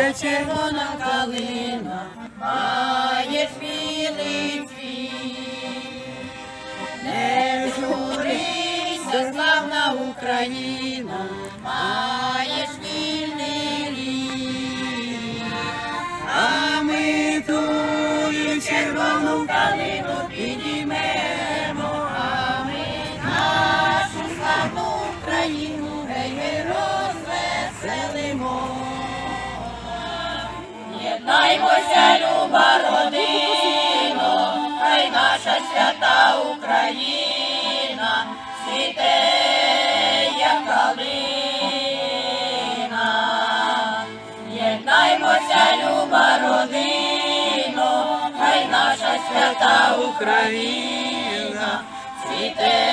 Лися червона калина, має білий цвіт. Не журися, славна Україна, маєш вільний рік. А ми тую червону калину підіймемо, а ми нашу славну Україну гей, розвеселимо. Єднаймося, люба родино, хай наша свята Україна світе, як калина. Єднаймося, люба родино, хай наша свята Україна світе,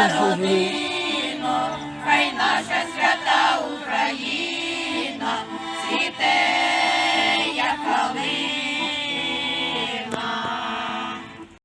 Україно, хай наша свята Україна.